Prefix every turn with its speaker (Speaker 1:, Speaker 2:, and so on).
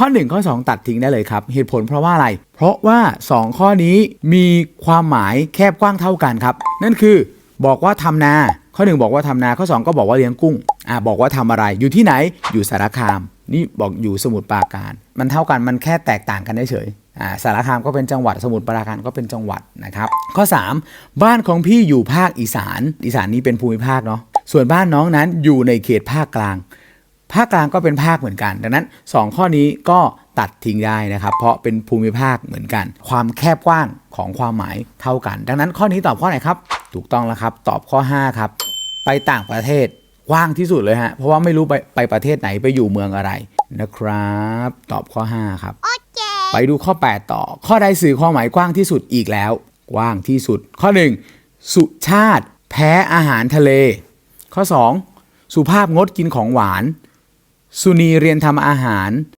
Speaker 1: ข้อ 1 ข้อ 2 ตัดทิ้งได้เลยครับ เหตุผลเพราะว่าอะไร เพราะว่า 2 ข้อนี้มีความหมายแคบกว้างเท่ากันครับ นั่นคือบอกว่าทำนาข้อ 1 บอกว่าทำนาข้อ 2 ก็บอกว่าเลี้ยงกุ้งอ่าบอกว่าทำอะไรอยู่ที่ไหนอยู่สารคาม นี่บอกอยู่สมุทรปราการ มันเท่ากันมันแค่แตกต่างกันเฉยอ่าสารคามก็เป็นจังหวัดสมุทรปราการก็เป็นจังหวัดนะครับข้อ 3 บ้านของพี่อยู่ภาคอีสาน อีสานนี้เป็นภูมิภาคเนาะส่วนบ้านน้องนั้นอยู่ในเขตภาคกลาง ภาคกลางก็เป็นภาคเหมือนกัน ดังนั้น 2 ข้อนี้ก็ตัดทิ้งได้นะครับ เพราะเป็นภูมิภาคเหมือนกัน ความแคบกว้างของความหมายเท่ากัน ดังนั้นข้อนี้ตอบข้อไหนครับ ถูกต้องแล้วครับ ตอบข้อ 5 ครับ ไปต่างประเทศกว้างที่สุดเลยฮะ เพราะว่าไม่รู้ไปไปประเทศไหนไปอยู่เมืองอะไรนะครับ ตอบข้อ 5 ครับไปดูข้อ 8 ต่อ ข้อใดสื่อความหมายกว้างที่สุดอีกแล้ว กว้างที่สุด ข้อ 1 สุชาติ แพ้อาหารทะเล ข้อ 2 สุภาพงดกินของหวาน สุนีเรียนทำอาหาร